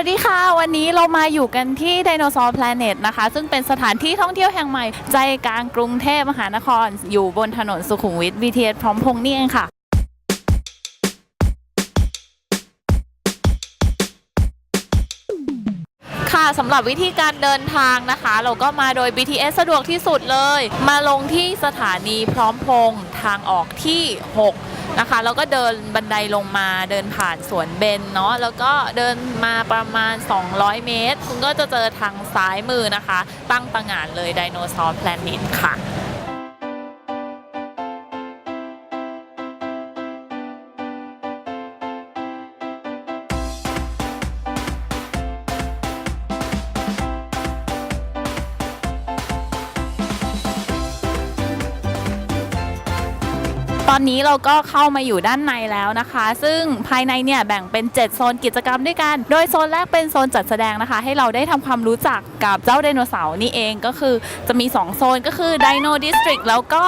วัสดีค่ะ วันนี้เรามาอยู่กันที่ Dinosaur Planet นะคะ ซึ่งเป็นสถานที่ท่องเที่ยวแห่งใหม่ ใจกลางกรุงเทพมหานคร อยู่บนถนนสุขุมวิท BTS พร้อมพงษ์นี่เองค่ะ ค่ะสำหรับวิธีการเดินทางนะคะ เราก็มาโดย BTS สะดวกที่สุดเลย มาลงที่สถานีพร้อมพงษ์ทางออกที่ 6 นะคะแล้วก็เดินบันไดลงมาเดินผ่านสวนเบนเนาะแล้วก็เดินมาประมาณ 200 เมตร คุณก็จะเจอทางซ้ายมือนะคะ ตั้งตางานเลยไดโนเสาร์แพลนิตค่ะ ตอนนี้เราก็เข้ามาอยู่ด้านในแล้วนะคะ ซึ่งภายในเนี่ยแบ่งเป็น 7 โซนกิจกรรมด้วยกัน โดยโซนแรกเป็นโซนจัดแสดงนะคะ ให้เราได้ทำความรู้จักกับเจ้าไดโนเสาร์นี่เองก็คือจะมี 2 โซนก็คือไดโนดิสตริกแล้วก็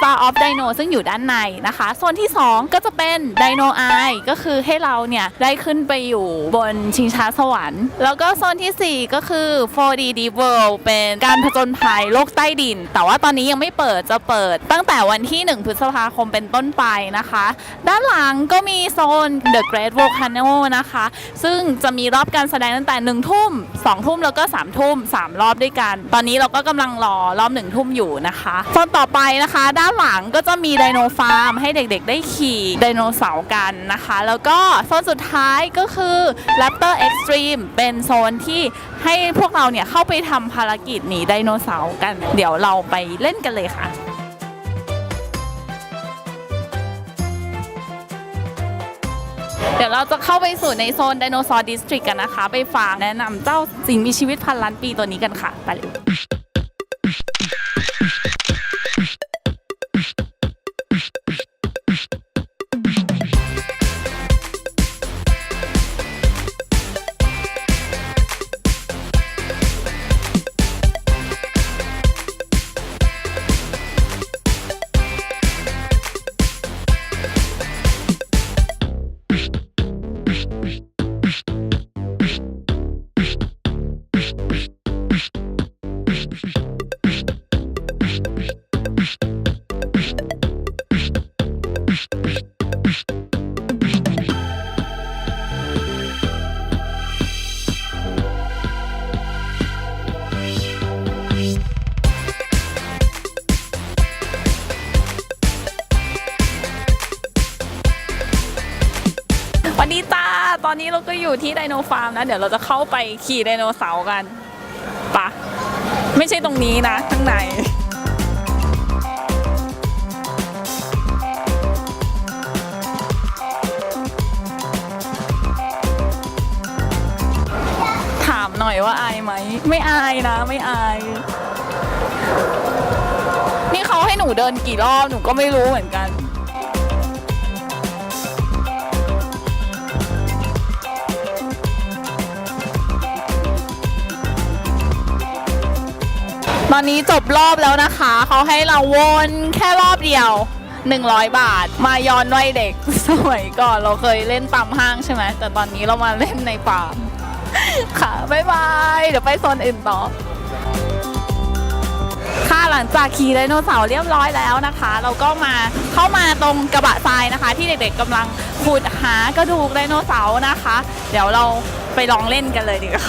Star of Dino ซึ่งอยู่ด้านในนะคะ โซนที่ 2 ก็จะเป็น Dino Eye ก็คือให้เราเนี่ยได้ขึ้นไปอยู่บนชิงช้าสวรรค์ แล้วก็โซนทีสี่ 4 ก็คือ 4D Deep World เป็นการผจญภัยโลกใต้ดิน แต่ว่าตอนนี้ยังไม่เปิดจะเปิด ตั้งแต่วันที่ 1 พฤษภาคมเป็นต้นไปนะคะ ด้านหลังก็มีโซน The Great Volcano นะคะ ซึ่งจะมีรอบการแสดงตั้งแต่ 1 ทุ่ม 2 ทุ่มแล้วก็ 3 ทุ่ม 3 รอบด้วยกัน ตอนนี้เราก็กำลังรอรอบ 1 ทุ่มอยู่นะคะโซนต่อไปนะคะด้านหลังก็จะมีไดโนฟาร์มให้เด็กๆ ได้ขี่ไดโนเสาร์กันนะคะ แล้วก็โซนสุดท้ายก็คือ Raptor Extreme เป็นโซนที่ให้พวกเราเนี่ยเข้าไปทำภารกิจหนีไดโนเสาร์กัน เดี๋ยวเราไปเล่นกันเลยค่ะเดี๋ยวเราจะเข้าไปสู่ในโซนไดโนเสาร์ดิสตริกกันนะคะ ไปฝากแนะนำเจ้าสิ่งมีชีวิตพันล้านปีตัวนี้กันค่ะ ไปเลย วันนี้จ้าตอนนี้เราก็อยู่ที่ไดโนฟาร์มนะ เดี๋ยวเราจะเข้าไปขี่ไดโนเสาร์กันปะไม่ใช่ตรงนี้นะข้างใน ว่าอายไหม ไม่อายนะ ไม่อาย นี่เขาให้หนูเดินกี่รอบหนูก็ไม่รู้เหมือนกัน ตอนนี้จบรอบแล้วนะคะ เขาให้เราวนแค่รอบเดียว 100 บาท มาย้อนวัยเด็ก สมัยก่อนเราเคยเล่นตามห้างใช่ไหม แต่ตอนนี้เรามาเล่นในป่า ค่ะบ๊ายบาย เดี๋ยวไปโซนอื่นต่อ ค่ะหลังจากขี่ไดโนเสาร์เรียบร้อยแล้วนะคะ เราก็มาเข้ามาตรงกระบะทรายนะคะ ที่เด็กๆกำลังขุดหากระดูกไดโนเสาร์นะคะ เดี๋ยวเราไปลองเล่นกันเลยดีกว่า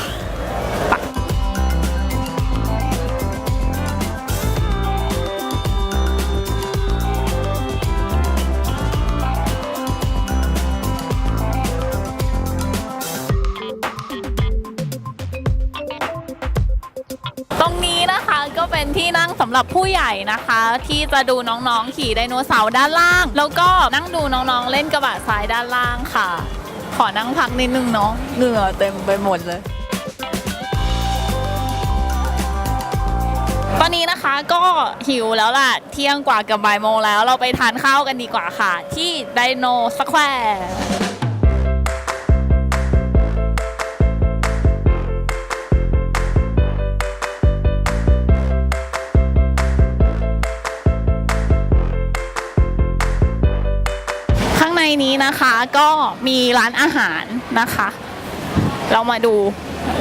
ำหรับผู้ใหญ่นะคะ ที่จะดูน้องๆขี่ไดโนเสาร์ด้านล่าง แล้วก็นั่งดูน้องๆเล่นกระบะทรายด้านล่างค่ะ ขอนั่งพักนิดนึงเนาะเหงื่อเต็มไปหมดเลยตอนนี้นะคะก็หิวแล้วล่ะ เที่ยงกว่ากับบ่ายโมงแล้วเราไปทานข้าวกันดีกว่าค่ะ ที่ไดโนสแควร์ นนี้นะคะก็มีร้านอาหารนะคะ เรามาดู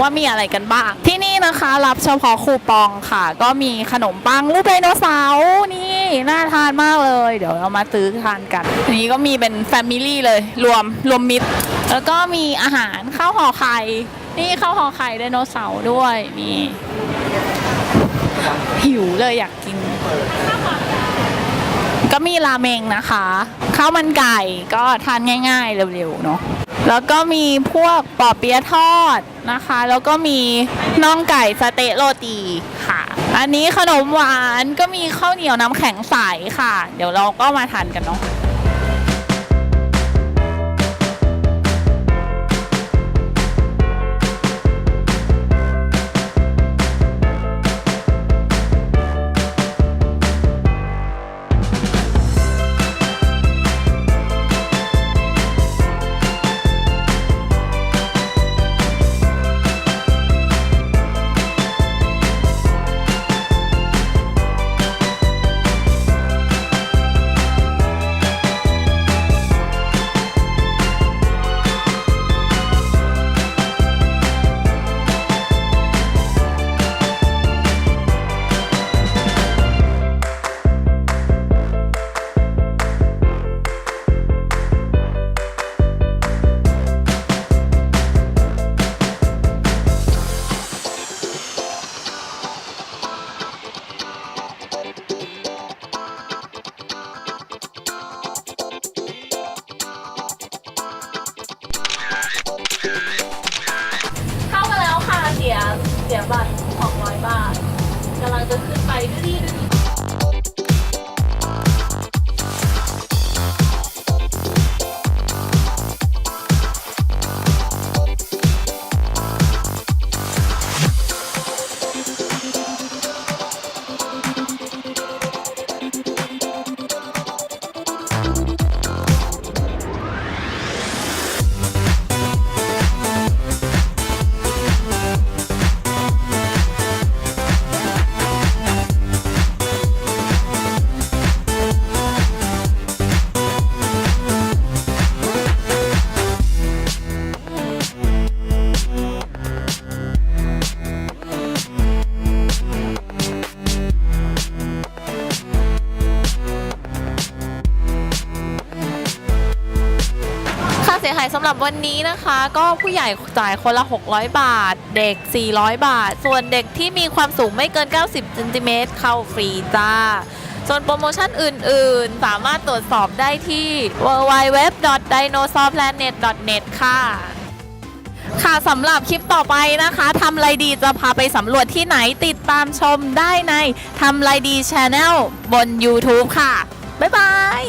ว่ามีอะไรกันบ้าง ที่นี่นะคะรับเฉพาะคูปองค่ะ ก็มีขนมปังรูปไดโนเสาร์นี่น่าทานมากเลย เดี๋ยวเรามาซื้อทานกันอันนี้ก็มีเป็นแฟมิลี่เลย รวมรวมมิตร แล้วก็มีอาหารข้าวห่อไข่นี่ข้าวห่อไข่ไดโนเสาร์ด้วยนี่หิวเลยอยากกิน ก็มีราเมงนะคะข้าวมันไก่ก็ทานง่าย ๆ เร็วๆเนาะแล้วก็มีพวกปอเปี๊ยะทอดนะคะ แล้วก็มีน่องไก่สเต๊ะโรตีค่ะ อันนี้ขนมหวานก็มีข้าวเหนียวน้ำแข็งใสค่ะ เดี๋ยวเราก็มาทานกันเนาะ เสียบัตร200 บาทกำลังจะขึ้นไปดูดิดูดิ เสียหายสำหรับวันนี้นะคะ ก็ผู้ใหญ่จ่ายคนละ 600 บาท เด็ก 400 บาท ส่วนเด็กที่มีความสูงไม่เกิน 90เซนติเมตรเข้าฟรีจ้า ส่วนโปรโมชั่นอื่นๆ สามารถตรวจสอบได้ที่ www.dinosaurplanet.net ค่ะ ค่ะสำหรับคลิปต่อไปนะคะทำไรดีจะพาไปสำรวจที่ไหนติดตามชมได้ในทำไรดี Channel บน YouTube ค่ะ บ๊ายบาย